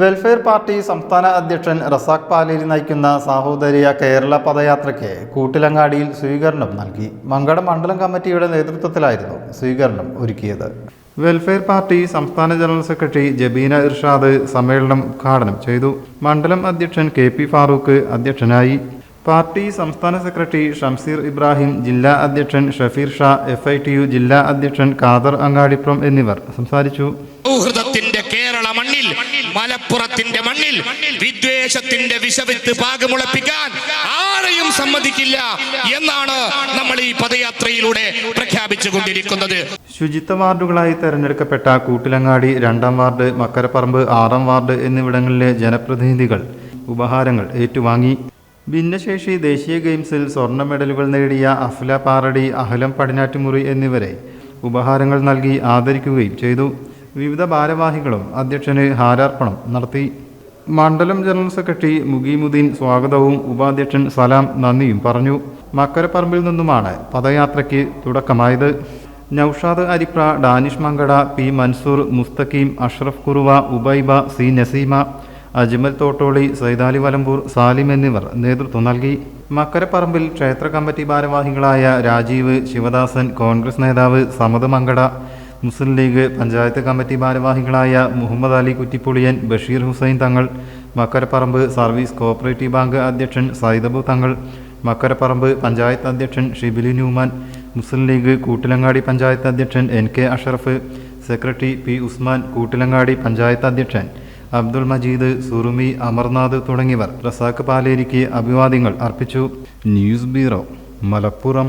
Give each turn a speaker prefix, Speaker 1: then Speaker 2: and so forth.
Speaker 1: Welfare party സംസ്ഥാന അധ്യക്ഷൻ റസാഖ് പാലേരി നയിക്കുന്ന സാഹോദര്യ കേരള പദയാത്രയ്ക്ക് കൂട്ടിലങ്ങാടിയിൽ സ്വീകരണം നൽകി. മങ്കട മണ്ഡലം കമ്മിറ്റിയുടെ നേതൃത്വത്തിലായിരുന്നു സ്വീകരണം ഒരുക്കിയത്. വെൽഫെയർ പാർട്ടി സംസ്ഥാന ജനറൽ സെക്രട്ടറി ജബീന ഇർഷാദ് സമ്മേളനം ഉദ്ഘാടനം ചെയ്തു. മണ്ഡലം അധ്യക്ഷൻ കെ പി ഫാറൂഖ് അധ്യക്ഷനായി പാർട്ടി സംസ്ഥാന സെക്രട്ടറി ഷംസീർ ഇബ്രാഹിം ജില്ലാ അധ്യക്ഷൻ Shafeer Shah F I T U ജില്ലാ അധ്യക്ഷൻ കാദർ അങ്ങാടിപ്രം എന്നിവർ സംസാരിച്ചു.
Speaker 2: സൗഹൃദത്തിന്റെ കേരള മണ്ണിൽ മലപ്പുറത്തിന്റെ മണ്ണിൽ വിദ്വേഷത്തിന്റെ വിഷവിത്ത് പാകമുളപ്പിക്കാൻ ആരെയും സമ്മതിക്കില്ല എന്നാണ് നമ്മൾ ഈ പദയാത്രയിലൂടെ പ്രഖ്യാപിച്ചു കൊണ്ടിരിക്കുന്നത്
Speaker 1: ശുചിത്വ വാർഡുകളായി തെരഞ്ഞെടുക്കപ്പെട്ട കൂട്ടിലങ്ങാടി രണ്ടാം വാർഡ് മക്കരപ്പറമ്പ് ആറാം വാർഡ് എന്നിവിടങ്ങളിലെ ജനപ്രതിനിധികൾ ഉപഹാരങ്ങൾ ഏറ്റുവാങ്ങി. ഭിന്നശേഷി ദേശീയ ഗെയിംസിൽ സ്വർണ മെഡലുകൾ നേടിയ അഫ്ല പാറടി അഹലം പടിഞ്ഞാറ്റുമുറി എന്നിവരെ ഉപഹാരങ്ങൾ നൽകി ആദരിക്കുകയും ചെയ്തു. വിവിധ ഭാരവാഹികളും അധ്യക്ഷന് ഹാരാർപ്പണം നടത്തി. മണ്ഡലം ജനറൽ സെക്രട്ടറി മുഗീമുദ്ദീൻ സ്വാഗതവും ഉപാധ്യക്ഷൻ സലാം നന്ദിയും പറഞ്ഞു. മക്കരപ്പറമ്പിൽ നിന്നുമാണ് പദയാത്രയ്ക്ക് തുടക്കമായത്. നൌഷാദ് അരിപ്ര ഡാനിഷ് മങ്കട പി മൻസൂർ മുസ്തഖീം അഷ്റഫ് കുറുവ ഉബൈബ സി നസീമ അജ്മൽ തോട്ടോളി സൈതാലി വലമ്പൂർ സാലിം എന്നിവർ നേതൃത്വം നൽകി. മക്കരപ്പറമ്പിൽ ക്ഷേത്ര കമ്മിറ്റി ഭാരവാഹികളായ രാജീവ് ശിവദാസൻ കോൺഗ്രസ് നേതാവ് സമത് മങ്കട മുസ്ലിം ലീഗ് പഞ്ചായത്ത് കമ്മിറ്റി ഭാരവാഹികളായ Muhammad Ali Kuttipuliyan Basheer Hussain Thangal Makkaraparamba service cooperative bank അധ്യക്ഷൻ സൈദബു തങ്ങൾ മക്കരപ്പറമ്പ് പഞ്ചായത്ത് അധ്യക്ഷൻ ഷിബിലി ന്യൂമാൻ മുസ്ലിം ലീഗ് കൂട്ടിലങ്ങാടി പഞ്ചായത്ത് അധ്യക്ഷൻ N K Ashraf secretary P Usman Koottilangadi panchayat അധ്യക്ഷൻ അബ്ദുൾ മജീദ് സുറുമി അമർനാഥ് തുടങ്ങിയവർ റസാഖ് പാലേരിക്ക് അഭിവാദ്യങ്ങൾ അർപ്പിച്ചു. News bureau Malappuram.